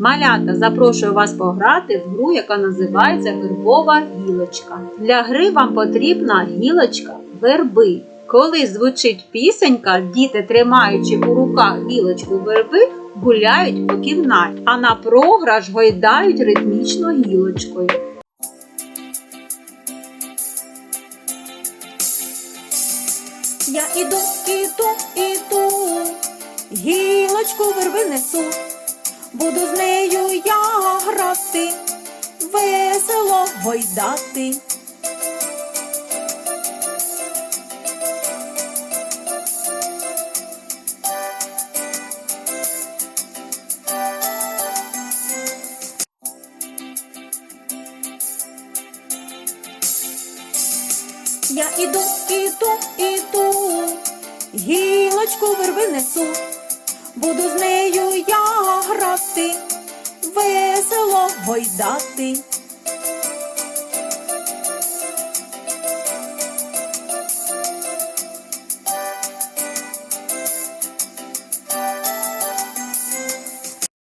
Малята, запрошую вас пограти в гру, яка називається Вербова гілочка. Для гри вам потрібна гілочка верби. Коли звучить пісенька, діти, тримаючи у руках гілочку верби, гуляють по кімнаті, а на програш гойдають ритмічно гілочкою. Я іду, іду, іду, гілочку верби несу, буду з нею я грати, весело гойдати. Я іду, іду, іду, гілочку верби несу, буду з нею я весело гойдати.